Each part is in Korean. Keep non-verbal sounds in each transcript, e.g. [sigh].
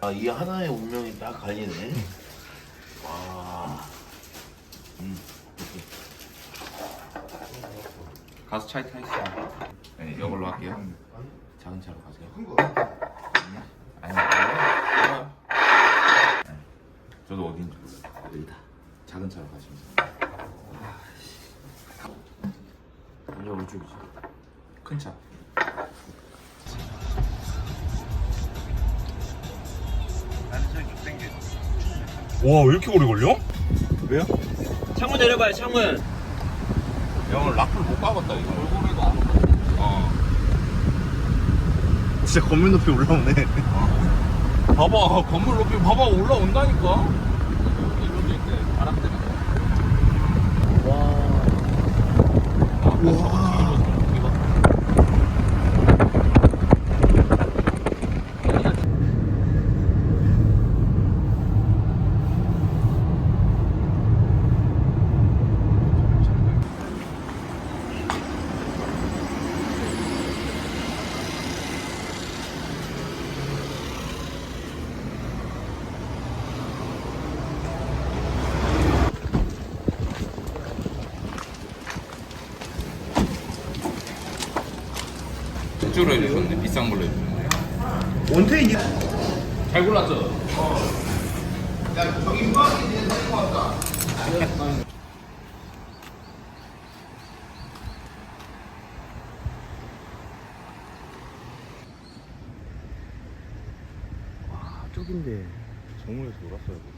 아, 이 하나의 운명이 딱 갈리네. 와. 가서 차이 타있어. 네, 이걸로 할게요. 작은 차로 가세요. 아니, 아니. 네. 저도 어딘지 모르겠어요. 여기다. 작은 차로 가시면 돼요. 이제 오른쪽이지. 큰 차. 와, 왜 이렇게 오래 걸려? 왜요? 창문 내려봐요 창문 야, 오늘 라플 못 가봤다, 이거. 얼굴에도 안 오고. 어. [laughs] 진짜 건물 높이 올라오네. 봐봐, 건물 높이 봐봐, 올라온다니까? 이런데 있네, 바람 때문에. 특주로 해주셨네, 비싼 걸로 해주셨네. 원테인이 잘 골랐죠? 쪽인데 정문에서 놀았어요.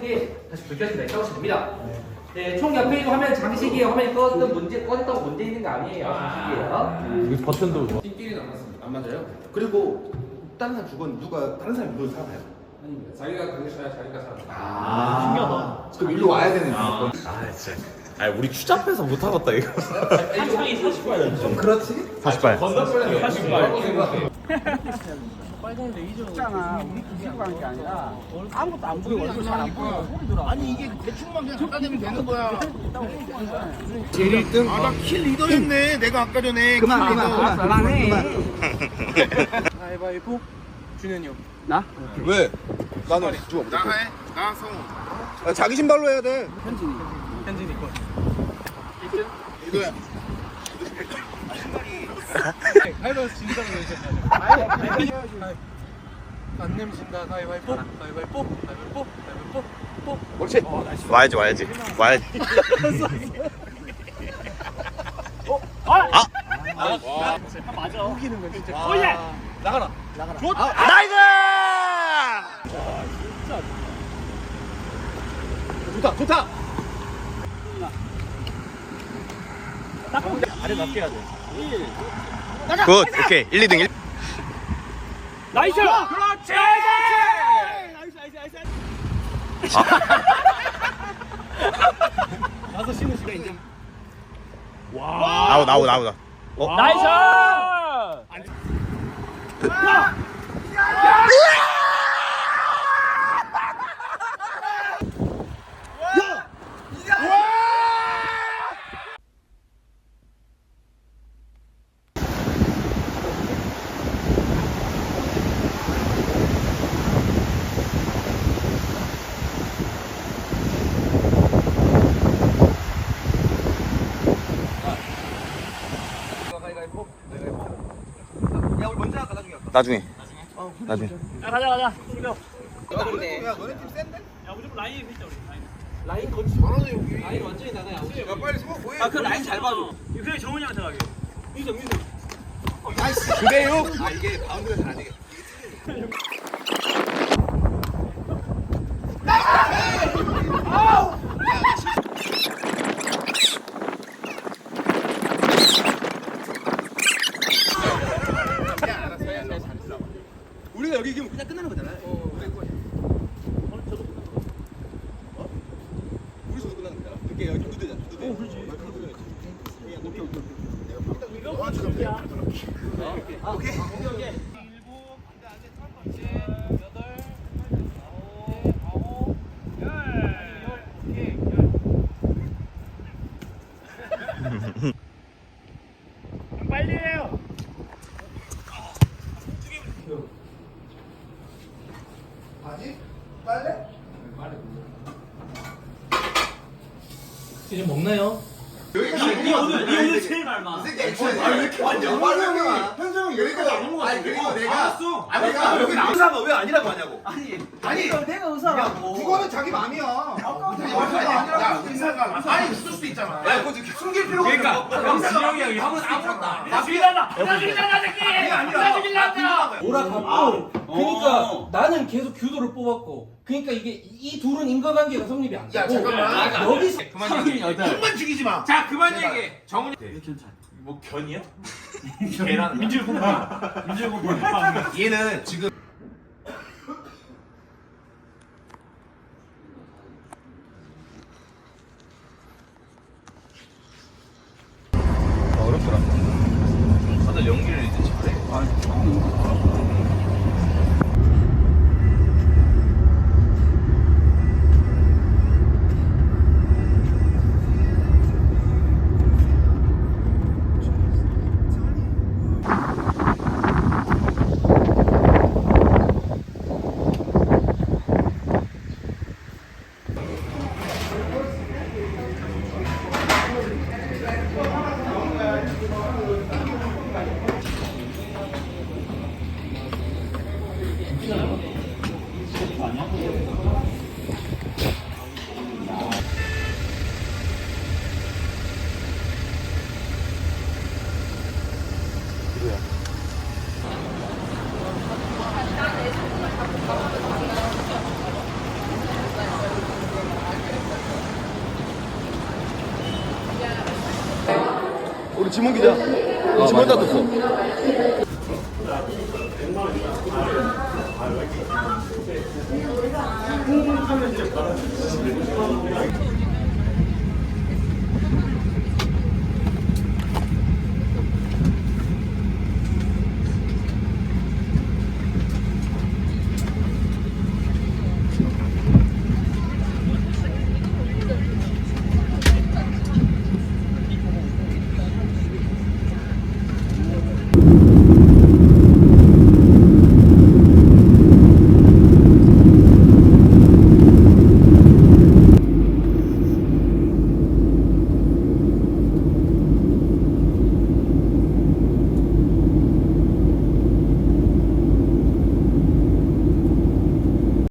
네, 다시 불켰습니다. 켜시면 됩니다. 네, 총 옆에 있는 화면 장식이에요. 화면이 꺼졌던 문제, 꺼졌다고 문제 있는 거 아니에요. 장식이에요. 여기 버튼도 띵끼리는 안 맞습니다. 안 맞아요? 그리고 다른 사람 죽었는데 누가 다른 사람이 누굴 살아요? 아닙니다. 자기가 그것이야 자기가 살아. 아, 신기하다. 그럼 일로 와야 되는 거야. 아 진짜 아 우리 추잡해서 못 하겠다 이거 한창이 40발. 좀 그렇지? 40발 건너편에 80발 생각해. 있잖아 우리 기지고 가는 게 아니라 아무것도 안 보이고 얼굴 잘안 보여 소리 들어 아니 이게 대충만 그냥 갖다 대면 되는 거야 제일 1등? 아 나 킬 리더였네 내가 아까 전에 그만, 그만, 그만. 그만해 가위바위보. 준현이 형. 나? 왜? 나는 누가 못해. 나 해 나 성우 아, 자기 신발로 해야 돼. 현진이 현진이 거. 이거야 가위바위보 진다고 그러셨나요? 안 nem진다 가위바위보. 가위바위보. 가위바위보. 가위바위보. 뽀. 옳지. 와야지 와야지 와야지 맞아. 우기는 건 진짜. 오예. 나가라. 나이스 좋다, 좋다. 굿 오케이 1, 2등 1 나이스! 그렇지! 나이스, 나이스, 나이스. 나서 쉬는 시간 이제. 아웃 아웃 아웃 나이스! 나중에 나중에 야, 가자, 가자. 이거. 야 너네 팀 센데? 야, 무조건 라인에 있자, 우리. 라인. 라인 거치 라인 완전히 나가야 야 빨리 서보해 아, 그 라인 잘 봐줘. 그래, 정훈이한테 가게. 민정, 민정. 그래요? 아 이게 바운드가 잘안 우리가 여기 이기면 그냥 끝나는 거잖아. 어, 그래, 그래. 어? 우리 저도 여기 두대잖아. 두대. 어, 그렇지. 오케이, 오케이, 오케이. 내가 오케이. 오케이, 오케이. 빨 [laughs] 리 해요. 이제 먹나요? 니 오늘, 니 오늘 제일 닮아. 아니 왜 이렇게 완전 형아 안 먹어 아니 그리고 내가 알았어. 아 내가 여기 의사가 왜 아니라고 하냐고. 아니 아니 내가 의사라고. 그거는 자기 맘이야. 의사가 아니라고 의사가 아니 있을 수도 있잖아. 야 그거 이렇게 숨길 필요가 그러니까 그럼 진영이 형이 하고 아무것도 나 죽이려다! 나 죽이려다, 새끼! 나? 죽이려다! 오락하고. 그러니까 나는 계속 규도를 뽑았고 그러니까 이게 이 둘은 인과관계가 성립이 안 되고 야, 잠깐만. 여기서 그만 얘기해 형만 죽이지 마. 자 그만 얘기해. 정훈이 뭐 견이야? 계란 민질고기 민질고기 얘는 지금 우리 지문 기자. 우리 지문 다 떴어 쿵 하면 이제 받아주지.